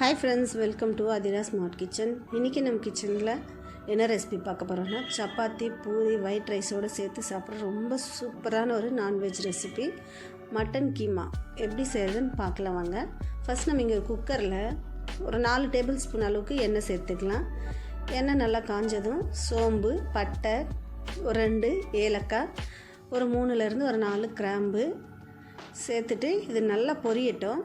Hi friends welcome to Athira smart kitchen இன்றைக்கி நம்ம கிச்சனில் என்ன ரெசிபி பார்க்க போகிறோம்னா சப்பாத்தி பூரி ஒயிட் ரைஸோடு சேர்த்து சாப்பிட்ற ரொம்ப சூப்பரான ஒரு நான்வெஜ் ரெசிபி மட்டன் கீமா. எப்படி செய்கிறதுன்னு பார்க்கலாம் வாங்க. ஃபஸ்ட் நம்ம இங்கே குக்கரில் ஒரு நாலு டேபிள் ஸ்பூன் அளவுக்கு எண்ணெய் சேர்த்துக்கலாம். எண்ணெய் நல்லா காஞ்சதும் சோம்பு பட்டை ஒரு ரெண்டு ஏலக்காய் ஒரு மூணுலேருந்து ஒரு நாலு கிராம்பு சேர்த்துட்டு இது நல்லா பொரியட்டும்.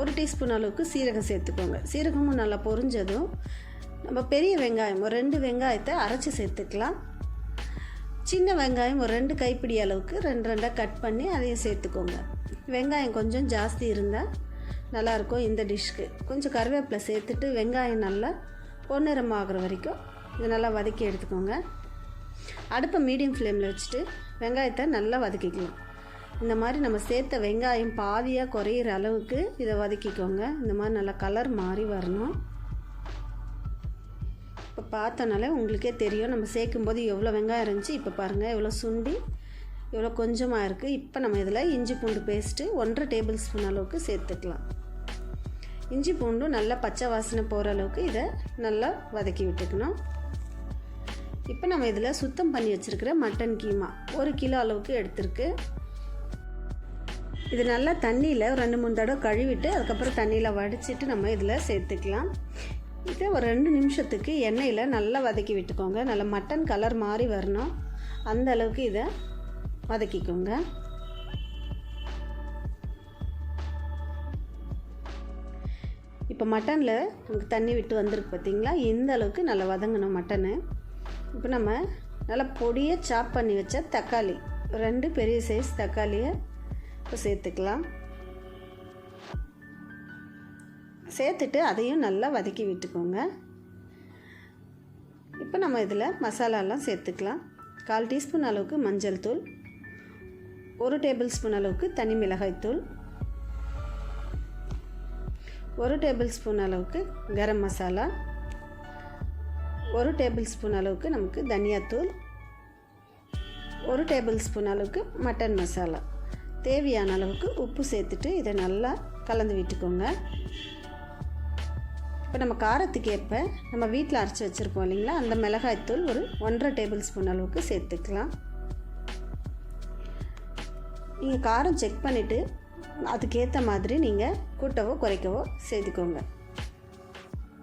ஒரு டீஸ்பூன் அளவுக்கு சீரகம் சேர்த்துக்கோங்க. சீரகமும் நல்லா பொரிஞ்சதும் நம்ம பெரிய வெங்காயம் ஒரு ரெண்டு வெங்காயத்தை அரைச்சி சேர்த்துக்கலாம். சின்ன வெங்காயம் ஒரு ரெண்டு கைப்பிடி அளவுக்கு ரெண்டு ரெண்டாக கட் பண்ணி அதையும் சேர்த்துக்கோங்க. வெங்காயம் கொஞ்சம் ஜாஸ்தி இருந்தால் நல்லாயிருக்கும் இந்த டிஷ்க்கு. கொஞ்சம் கருவேப்பிலை சேர்த்துட்டு வெங்காயம் நல்லா பொன்னிறம் ஆகிற வரைக்கும் இதை நல்லா வதக்கி எடுத்துக்கோங்க. அடுப்பை மீடியம் ஃப்ளேமில் வச்சுட்டு வெங்காயத்தை நல்லா வதக்கிக்கலாம். இந்த மாதிரி நம்ம சேர்த்த வெங்காயம் பாதியாக குறையிற அளவுக்கு இதை வதக்கிக்கோங்க. இந்த மாதிரி நல்லா கலர் மாறி வரணும். இப்போ பார்த்தனாலே உங்களுக்கே தெரியும் நம்ம சேர்க்கும்போது எவ்வளோ வெங்காயம் இருந்துச்சு இப்போ பாருங்கள் எவ்வளோ சுண்டி எவ்வளோ கொஞ்சமாக இருக்குது இப்போ நம்ம இதில் இஞ்சி பூண்டு பேஸ்ட்டு ஒன்றரை டேபிள் ஸ்பூன் அளவுக்கு சேர்த்துக்கலாம். இஞ்சி பூண்டும் நல்லா பச்சை வாசனை போகிற அளவுக்கு இதை நல்லா வதக்கி விட்டுக்கணும். இப்போ நம்ம இதில் சுத்தம் பண்ணி வச்சுருக்கிற மட்டன் கீமா ஒரு கிலோ அளவுக்கு எடுத்திருக்கு. இது நல்லா தண்ணியில் ஒரு ரெண்டு மூணு தடவை கழுவிட்டு அதுக்கப்புறம் தண்ணியில் வடிச்சிட்டு நம்ம இதில் சேர்த்துக்கலாம். இதை ஒரு ரெண்டு நிமிஷத்துக்கு எண்ணெயில் நல்லா வதக்கி விட்டுக்கோங்க. நல்லா மட்டன் கலர் மாறி வரணும். அந்த அளவுக்கு இதை வதக்கிக்கோங்க. இப்போ மட்டனில் நமக்கு தண்ணி விட்டு வந்திருக்கு பார்த்தீங்களா இந்த அளவுக்கு நல்லா வதங்கணும் மட்டனு. இப்போ நம்ம நல்லா பொடியை சாப் பண்ணி வச்ச தக்காளி. ரெண்டு பெரிய சைஸ் தக்காளியை உப்பு சேர்த்துக்கலாம். சேர்த்துட்டு அதையும் நல்லா வதக்கி விட்டுக்கோங்க. இப்போ நம்ம இதில் மசாலாலாம் சேர்த்துக்கலாம். கால் டீஸ்பூன் அளவுக்கு மஞ்சள் தூள் ஒரு டேபிள் ஸ்பூன் அளவுக்கு தனி மிளகாய் தூள் ஒரு டேபிள் ஸ்பூன் அளவுக்கு கரம் மசாலா ஒரு டேபிள் ஸ்பூன் அளவுக்கு நமக்கு தனியாத்தூள் ஒரு டேபிள் ஸ்பூன் அளவுக்கு மட்டன் மசாலா. தேவையான அளவுக்கு உப்பு சேர்த்துட்டு இதை நல்லா கலந்து விட்டுக்கோங்க. இப்போ நம்ம காரத்துக்கு ஏற்ப நம்ம வீட்டில் அரைச்சி வச்சுருப்போம் இல்லைங்களா? அந்த மிளகாய்த்தூள் ஒரு ஒன்றரை டேபிள் ஸ்பூன் அளவுக்கு சேர்த்துக்கலாம். நீங்கள் காரம் செக் பண்ணிவிட்டு அதுக்கேற்ற மாதிரி நீங்கள் கூட்டவோ குறைக்கவோ சேர்த்துக்கோங்க.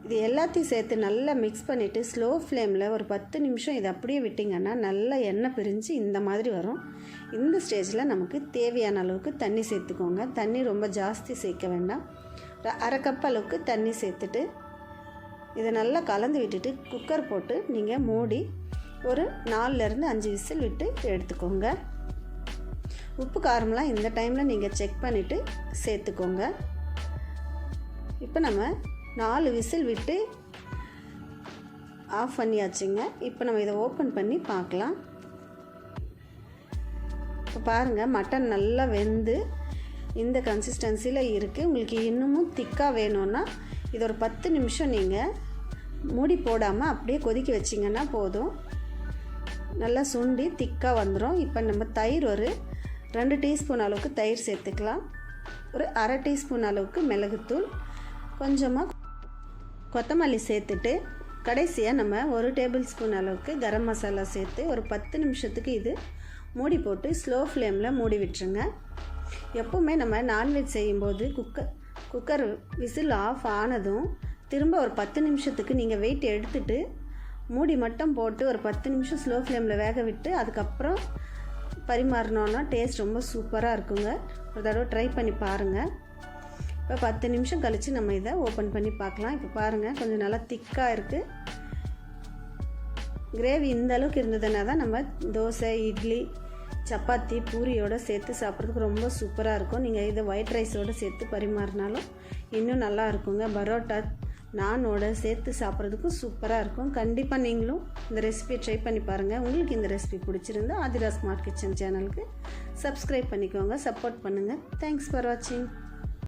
இது எல்லாத்தையும் சேர்த்து நல்லா மிக்ஸ் பண்ணிவிட்டு ஸ்லோ ஃப்ளேமில் ஒரு பத்து நிமிஷம் இதை அப்படியே விட்டிங்கன்னா நல்லா எண்ணெய் பிரிஞ்சு இந்த மாதிரி வரும். இந்த ஸ்டேஜில் நமக்கு தேவையான அளவுக்கு தண்ணி சேர்த்துக்கோங்க. தண்ணி ரொம்ப ஜாஸ்தி சேர்க்க வேண்டாம். அரை கப் அளவுக்கு தண்ணி சேர்த்துட்டு இதை நல்லா கலந்து விட்டுட்டு குக்கர் போட்டு நீங்கள் மூடி ஒரு நாலுலேருந்து அஞ்சு விசில் விட்டு எடுத்துக்கோங்க. உப்பு காரம்லாம் இந்த டைமில் நீங்கள் செக் பண்ணிவிட்டு சேர்த்துக்கோங்க. இப்போ நம்ம நாலு விசில் விட்டு ஆஃப் பண்ணியாச்சுங்க. இப்போ நம்ம இதை ஓப்பன் பண்ணி பார்க்கலாம். இப்போ பாருங்கள் மட்டன் நல்லா வெந்து இந்த கன்சிஸ்டன்சியில் இருக்குது உங்களுக்கு இன்னமும் திக்காக வேணும்னா இது ஒரு பத்து நிமிஷம் நீங்கள் மூடி போடாமல் அப்படியே கொதிக்க வச்சிங்கன்னா போதும். நல்லா சுண்டி திக்காக வந்துடும் இப்போ நம்ம தயிர் ஒரு ரெண்டு டீஸ்பூன் அளவுக்கு தயிர் சேர்த்துக்கலாம். ஒரு அரை டீஸ்பூன் அளவுக்கு மிளகுத்தூள். கொஞ்சமாக கொத்தமல்லி சேர்த்துட்டு கடைசியாக நம்ம ஒரு டேபிள் ஸ்பூன் அளவுக்கு கரம் மசாலா சேர்த்து ஒரு பத்து நிமிஷத்துக்கு இது மூடி போட்டு ஸ்லோ ஃப்ளேமில் மூடி விட்டுருங்க. எப்போவுமே நம்ம நான்வெஜ் செய்யும்போது குக்கர் குக்கர் விசில் ஆஃப் ஆனதும் திரும்ப ஒரு பத்து நிமிஷத்துக்கு நீங்கள் வெயிட் எடுத்துட்டு மூடி மட்டும் போட்டு ஒரு பத்து நிமிஷம் ஸ்லோ ஃப்ளேமில் வேக விட்டு அதுக்கப்புறம் பரிமாறினோன்னா டேஸ்ட் ரொம்ப சூப்பராக இருக்குங்க. ஒரு தடவை ட்ரை பண்ணி பாருங்கள் இப்போ பத்து நிமிஷம் கழித்து நம்ம இதை ஓப்பன் பண்ணி பார்க்கலாம். இப்போ பாருங்கள் கொஞ்சம் நல்லா திக்காக இருக்குது கிரேவி இந்த அளவுக்கு இருந்ததுன்னா தான் நம்ம தோசை இட்லி சப்பாத்தி பூரியோடு சேர்த்து சாப்பிட்றதுக்கு ரொம்ப சூப்பராக இருக்கும். நீங்கள் இதை ஒயிட் ரைஸோடு சேர்த்து பரிமாறினாலும் இன்னும் நல்லா இருக்குங்க. பரோட்டா நானோட சேர்த்து சாப்பிட்றதுக்கும் சூப்பராக இருக்கும். கண்டிப்பாக நீங்களும் இந்த ரெசிபியை ட்ரை பண்ணி பாருங்கள் உங்களுக்கு இந்த ரெசிபி பிடிச்சிருந்தா ஆதிரா ஸ்மார்ட் கிச்சன் சேனலுக்கு சப்ஸ்கிரைப் பண்ணிக்கோங்க. சப்போர்ட் பண்ணுங்கள் தேங்க்ஸ் ஃபார் வாட்சிங்